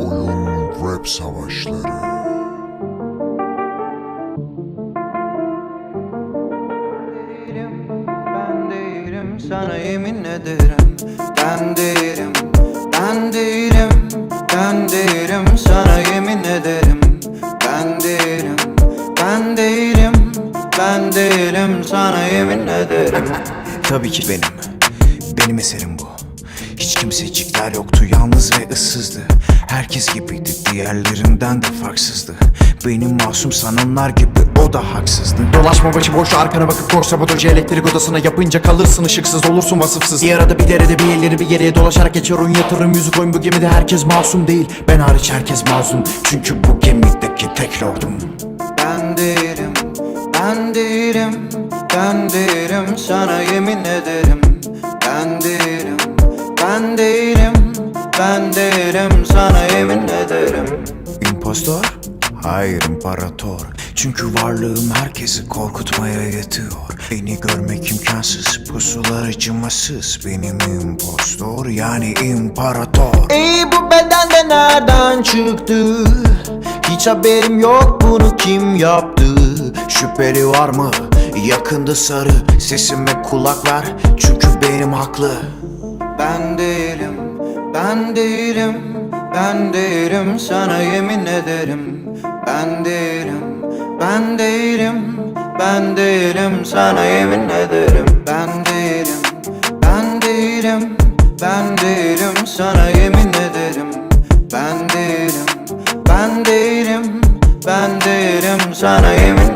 Oyun Rap Savaşları değilim, ben değilim sana yemin ederim Ben değilim, ben değilim, ben değilim sana yemin ederim Ben değilim, ben değilim, ben değilim sana yemin ederim Tabii ki benim. Benim eserim bu. Hiç kimsecikler yoktu, yalnız ve ıssızdı. Herkes gibiydi, diğerlerinden de farksızdı. Benim masum sananlar gibi o da haksızdı. Dolaşma başı boş arkana bakıp koş sabotajı elektrik odasına yapınca kalırsın ışıksız olursun vasıfsız Bir arada bir derede bir elleri bir geriye dolaşarak geçer oyun yatırım yüzük oyun bu gemide herkes masum değil Ben hariç herkes masum çünkü bu gemideki tek lordum Ben değilim, ben değilim, ben değilim sana yemin ederim Ben değilim, ben değilim, ben değilim sana yemin ederim İmpostor? Hayır imparator Çünkü varlığım herkesi korkutmaya yetiyor Beni görmek imkansız Pusular acımasız Benim impostor yani imparator Ey bu beden de nereden çıktı? Hiç haberim yok bunu kim yaptı? Şüpheli var mı? Yakında sarı Sesime kulak ver Çünkü benim haklı Ben değilim, ben değilim, ben değilim. Sana yemin ederim Ben değilim, ben değilim, ben değilim. Sana yemin ederim Ben değilim, ben değilim, ben değilim. Sana yemin ederim Ben değilim, ben değilim, ben değilim. Sana yemin